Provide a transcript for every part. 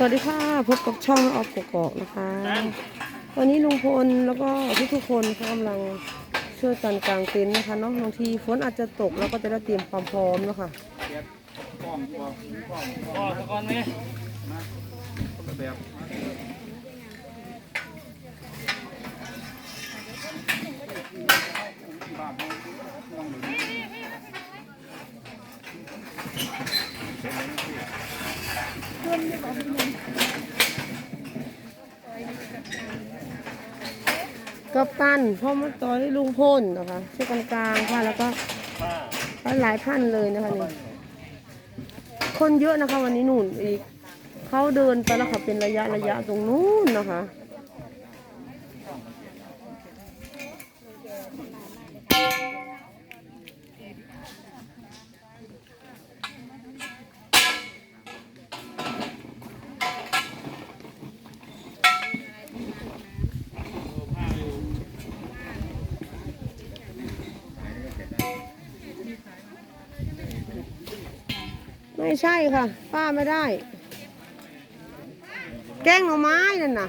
สวัสดีค่ะ พบกับช่องออฟกกอกนะคะ วันนี้ลุงพลแล้วก็ทุกทุกคนกำลังช่วยกันกลางเต็นท์นะคะเนาะบางทีฝนอาจจะตกเราก็จะได้เตรียมความพร้อมแล้วค่ะก็ตะกอนนี้กับ ตันพ่อมาต่อยลุงพ่นะคะช่วยกันกลางค่ะแล้วก็หลายท่านเลยนะคะนี่คนเยอะนะคะวันนี้หนุนอีกเขาเดินไปแล้วค่ะเป็นระยะระยะตรงนู้นนะคะ ไม่ใช่ค่ะ ป้าไม่ได้ แกงหน่อไม้นั่นน่ะ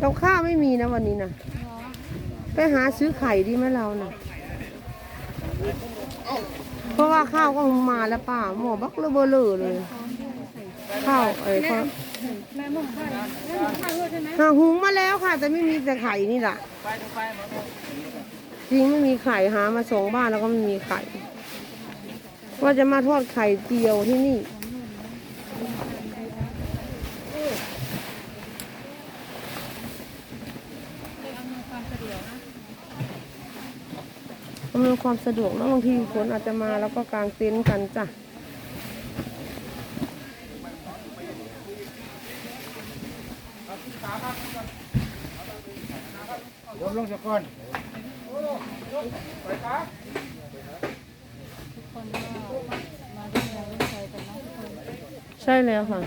เราข้าวไม่มีนะวันนี้นะไปหาซื้อไข่ดีไหมเรานะเพราะว่าข้าวก็มาแล้วป้าหมอบักเลเบอเลอเลย ข้าวเอ้ย หาหุงมาแล้วค่ะ แต่ไม่มีแต่ไข่นี่แหละจริงไม่มีไข่หามาสองบ้านแล้วก็ไม่มีไข่ว่าจะมาทอดไข่เจียวที่นี่อำนวยความสะดวกนะบางทีฝนอาจจะมาแล้วก็กางเต็นท์กันจ้ะ ลงลงสักก้อนใช่แล้วค่ะ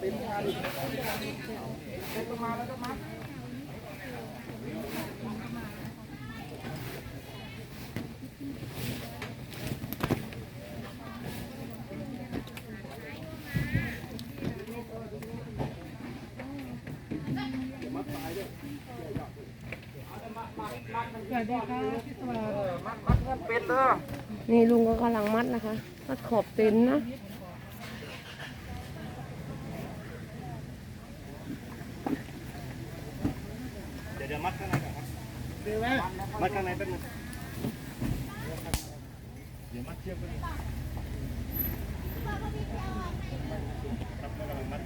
เป็นเด้อนี่ลุงก็กำลังมัดนะคะ มัดขอบเต็นท์นะเดี๋ยวเดี๋ยวมัดข้างในก่อนครับดีไหมมัดข้างในแป๊บนึงเดี๋ยวมัดเชือกไปครับกำลังมัด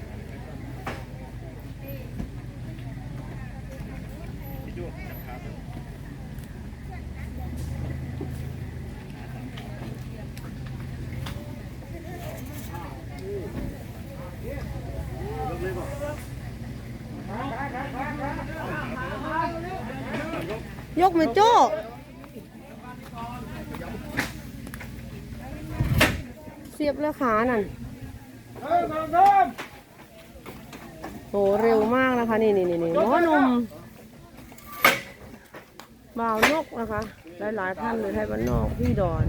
พี่ดูจับขา ยยกไม่โจ้เสียบแล้วขานั่นโหเร็วมากนะคะ นี่นี่นี่นี่หมอหนุ่มบ่าวนกนะคะ หลายๆท่านเลยไทยบ้านนอกพี่ดอน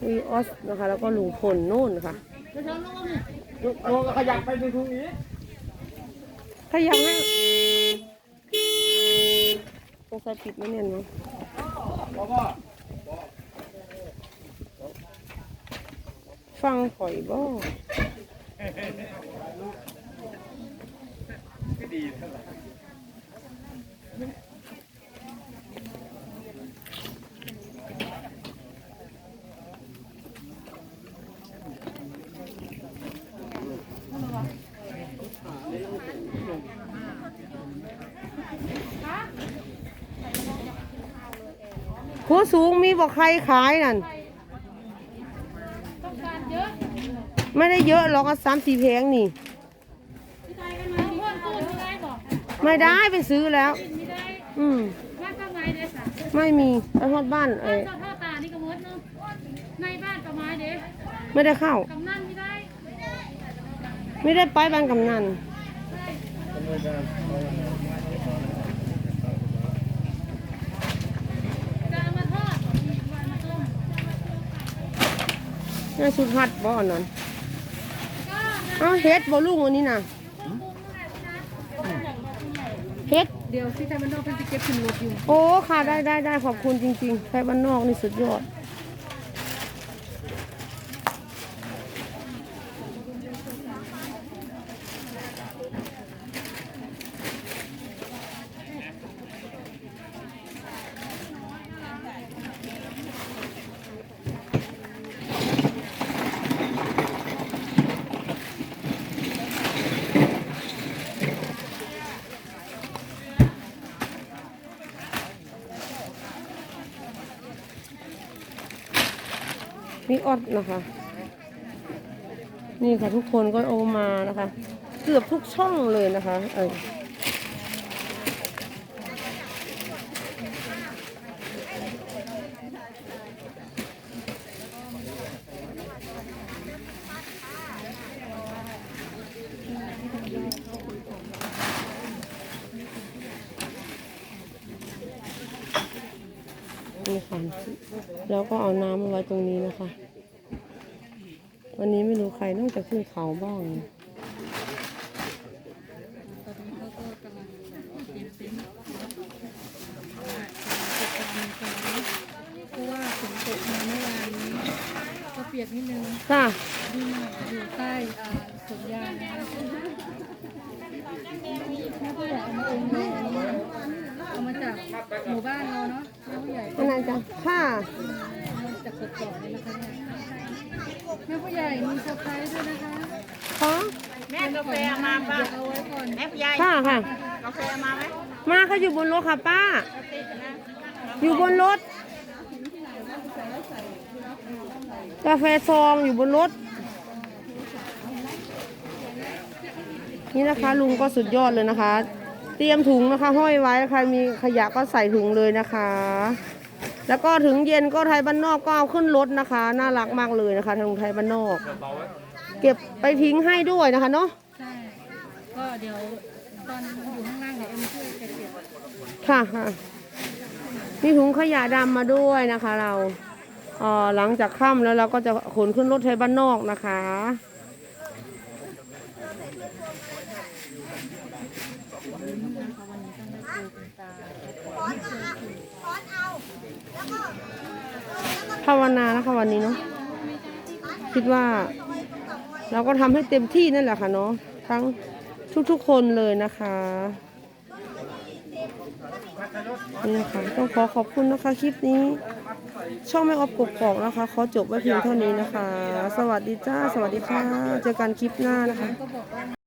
พี่ออสนะคะ แล้วก็ลุงพลนู่นค่ะโลก็ขยับไปดูทุงนี้ขยับให้ตร งสายปิดไม่เนียนมั้งฟังข่อยบ่ไม่ดีเท่าไหร่ หัวสูงมีบอกใครขายนั่นต้องการเยอะไม่ได้เยอะหรอกสามสี่แพงนี่พี่ชายกันมาเพื่อนตูนไม่ได้บอกไม่ได้ไปซื้อแล้วไม่ได้อืมบ้านก็ไม้เด้สะไม่มีไปทอดบ้านเอบ้านอเจ้าท่าตานี่ก็มดเนาะในบ้านก็ไม้เด้ไม่ได้เข้ากำนันไม่ได้ ไม่ได้ไปบ้านกำนัน นี่สุดฮัดบ่อันนั้นเอาเฮ็ดบ่ลุงอันนี้น่ะเฮ็ดเดี๋ยวที่ไทยมันนอกเพิ่นจะเก็บขึ้นรถอยู่ โอ้ค่ะได้ได้ได้ขอบคุณจริงๆไทยบ้านนอกนี่สุดยอด ออดนะคะ นี่ค่ะทุกคนก็โอามานะคะ เกือบทุกช่องเลยนะคะเออนี่ค่ะแล้วก็เอาน้ำมาไว้ตรงนี้นะคะ วันนี้ไม่รู้ใครต้องจะขึ้นเขาบ้างเพราะว่าฝนตกมาเมื่อวานนี้ก็เปียกนิดนึงค่ะที่อยู่ใต้อ่าสวนยางนะคะแม่ผู้ใหญ่เอามาเองเลยอันนี้เอามาจากหมู่บ้านเราเนาะแม่ผู้ใหญ่อันนั้นจ้ะค่ะเอามาจากกกอกเลยนะคะเนี่ย แม่ผู้ใหญ่มีเซอร์ไพรส์ด้วยนะคะค่ะแม่กาแฟมาป่ะเอาไว้ก่อนแม่ผู้ใหญ่ค่ะค่ะ กาแฟมาไหมมาเขาอยู่บนรถค่ะป้า อยู่บนรถ กาแฟซองอยู่บนรถ นี่นะคะลุงก็สุดยอดเลยนะคะ เตรียมถุงนะคะ ห้อยไว้ใครมีขยะก็ใส่ถุงเลยนะคะ แล้วก็ถึงเย็นก็ไทยบ้านนอกก็เอาขึ้นรถนะคะ น่ารักมากเลยนะคะทางไทยบ้านนอก เก็บไปทิ้งให้ด้วยนะคะเนาะใช่ก็เดี๋ยวตอนอยู่ข้างล่างเดี๋ยวเอ็มช่วยแกเก็บค่ะค่ะมีถุงขยะดำมาด้วยนะคะ เราเอ่อหลังจากค่ำแล้วเราก็จะขนขึ้นรถไทยบ้านนอกนะคะ ภาวนานะคะวันนี้เนาะคิดว่า เราก็ทำให้เต็มที่นั่นแหละค่ะเนาะทั้งทุกๆคนเลยนะคะนี่นะคะต้องขอขอบคุณนะคะคลิปนี้ ช่องไม่ออฟกกอกนะคะขอจบไว้เพียงเท่านี้นะคะ สวัสดีจ้า สวัสดีค่ะ เจอกันคลิปหน้านะคะ